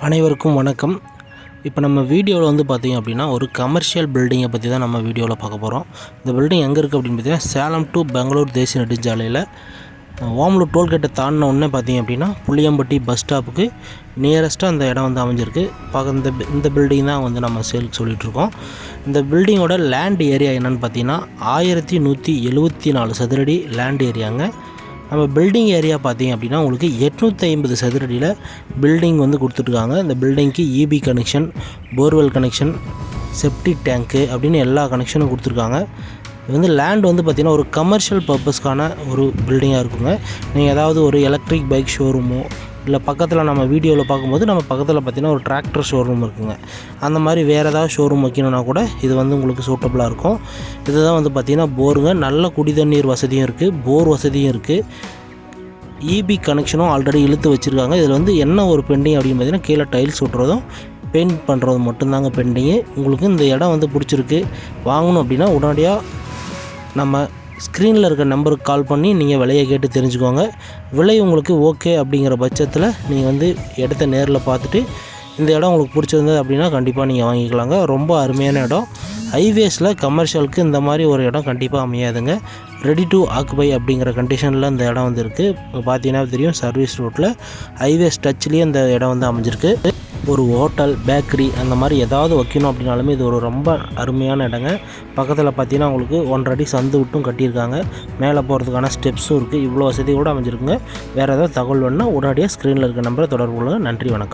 அனைவருக்கும் வணக்கம். இப்போ நம்ம வீடியோவில் வந்து பார்த்திங்க அப்படின்னா ஒரு கமர்ஷியல் பில்டிங்கை பற்றி தான் நம்ம வீடியோவில் பார்க்க போகிறோம் இந்த பில்டிங் எங்கே இருக்குது அப்படின்னு பார்த்தீங்கன்னா சேலம் டு பெங்களூர் தேசிய நெடுஞ்சாலையில் ஓமலூர் டோல்கேட்டை தாண்டின உடனே பார்த்தீங்க அப்படின்னா புளியம்பட்டி பஸ் ஸ்டாப்புக்கு நியரஸ்ட்டாக அந்த இடம் வந்து அமைஞ்சிருக்கு. பார்க்க இந்த இந்த பில்டிங் தான் வந்து நம்ம சேலுக்கு சொல்லிகிட்ருக்கோம் இந்த பில்டிங்கோட லேண்ட் ஏரியா என்னென்னு பார்த்தீங்கன்னா ஆயிரத்தி நூற்றி எழுபத்தி நாலு சதுரடி லேண்ட் ஏரியாங்க நம்ம பில்டிங் ஏரியா பார்த்தீங்க அப்படின்னா உங்களுக்கு எட்நூற்றி ஐம்பது சதுரடியில் பில்டிங் வந்து கொடுத்துட்ருக்காங்க இந்த பில்டிங்க்கு EB connection borewell connection septic டேங்க்கு அப்படின்னு எல்லா கனெக்ஷனும் கொடுத்துருக்காங்க. இது வந்து லேண்ட் வந்து பார்த்திங்கன்னா ஒரு கமர்ஷியல் பர்பஸ்க்கான ஒரு பில்டிங்காக இருக்குங்க. நீங்கள் ஏதாவது ஒரு எலக்ட்ரிக் பைக் ஷோரூமோ இல்லை பக்கத்தில் நம்ம வீடியோவில் பார்க்கும்போது நம்ம பக்கத்தில் பார்த்திங்கன்னா ஒரு டிராக்டர் ஷோரூம் இருக்குங்க. அந்த மாதிரி வேறு ஏதாவது ஷோரூம் வைக்கணும்னா கூட இது வந்து உங்களுக்கு சூட்டபுளாக இருக்கும். இதுதான் வந்து பார்த்திங்கன்னா போருங்க. நல்ல குடி தண்ணீர் வசதியும் இருக்குது போர் வசதியும் இருக்குது இபி கனெக்ஷனும் ஆல்ரெடி இழுத்து வச்சுருக்காங்க. இதில் வந்து என்ன ஒரு பெண்டிங் அப்படின்னு பார்த்தீங்கன்னா கீழே டைல்ஸ் ஒட்டுறதும் பெயிண்ட் பண்ணுறதும் மட்டும்தாங்க பெண்டிங்கு உங்களுக்கு இந்த இடம் வந்து பிடிச்சிருக்கு. வாங்கணும் அப்படின்னா உடனடியாக நம்ம ஸ்க்ரீனில் இருக்க நம்பருக்கு கால் பண்ணி நீங்கள் விலையை கேட்டு தெரிஞ்சுக்கோங்க. விலை உங்களுக்கு ஓகே அப்படிங்கிற பட்சத்தில் நீங்கள் வந்து இடத்த நேரில் பார்த்துட்டு இந்த இடம் உங்களுக்கு பிடிச்சிருந்தது அப்படின்னா கண்டிப்பாக நீங்கள் வாங்கிக்கலாங்க. ரொம்ப அருமையான இடம். ஹைவேஸில் கமர்ஷியலுக்கு இந்த மாதிரி ஒரு இடம் கண்டிப்பாக அமையாதுங்க. ரெடி டு ஆக்குபை அப்படிங்கிற கண்டிஷனில் இந்த இடம் வந்து இருக்குது இப்போ பார்த்தீங்கன்னா தெரியும் சர்வீஸ் ரோட்டில் ஹைவேஸ் டச்லேயே இந்த இடம் வந்து அமைஞ்சிருக்கு. ஒரு ஹோட்டல் பேக்கரி அந்த மாதிரி ஏதாவது வைக்கணும் அப்படின்னாலுமே இது ஒரு ரொம்ப அருமையான இடங்க. பக்கத்தில் பார்த்தீங்கன்னா உங்களுக்கு ஒன்றரை அடி சந்து விட்டும் கட்டியிருக்காங்க. மேலே போகிறதுக்கான ஸ்டெப்ஸும் இருக்குது இவ்வளோ வசதி கூட அமைஞ்சிருக்குங்க. வேறு ஏதாவது தகவல் வேணுன்னா உடனடியாக ஸ்க்ரீனில் இருக்க நம்பரை தொடர்பு கொள்ளுங்கள் நன்றி வணக்கம்.